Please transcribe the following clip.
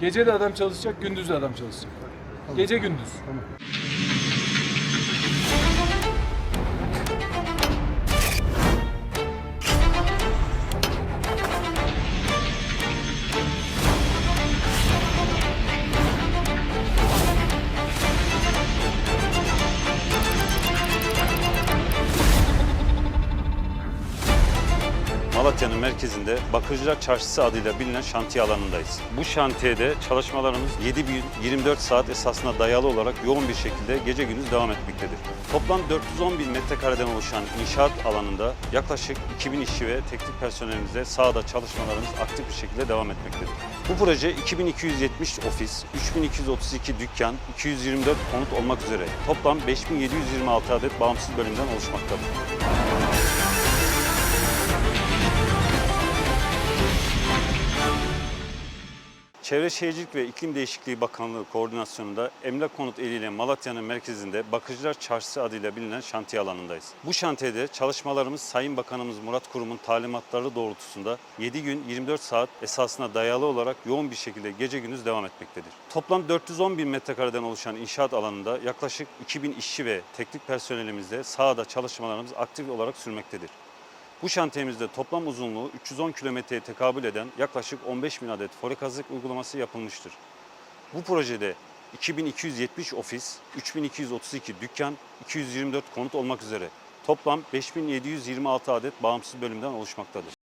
Gece de adam çalışacak, gündüz de adam çalışacak. Gece gündüz. Malatya'nın merkezinde Bakırcılar Çarşısı adıyla bilinen şantiye alanındayız. Bu şantiyede çalışmalarımız 7 gün 24 saat esasına dayalı olarak yoğun bir şekilde gece gündüz devam etmektedir. Toplam 410 bin metrekareden oluşan inşaat alanında yaklaşık 2000 işçi ve teknik personelimizle sahada çalışmalarımız aktif bir şekilde devam etmektedir. Bu proje 2270 ofis, 3232 dükkan, 224 konut olmak üzere toplam 5726 adet bağımsız bölümden oluşmaktadır. Çevre Şehircilik ve İklim Değişikliği Bakanlığı koordinasyonunda Emlak Konut Eli ile Malatya'nın merkezinde Bakıcılar Çarşısı adıyla bilinen şantiye alanındayız. Bu şantiyede çalışmalarımız Sayın Bakanımız Murat Kurum'un talimatları doğrultusunda 7 gün 24 saat esasına dayalı olarak yoğun bir şekilde gece gündüz devam etmektedir. Toplam 410 bin metrekareden oluşan inşaat alanında yaklaşık 2000 işçi ve teknik personelimizle sahada çalışmalarımız aktif olarak sürmektedir. Bu şantiyemizde toplam uzunluğu 310 kilometreye tekabül eden yaklaşık 15 bin adet folik azık uygulaması yapılmıştır. Bu projede 2270 ofis, 3232 dükkan, 224 konut olmak üzere toplam 5726 adet bağımsız bölümden oluşmaktadır.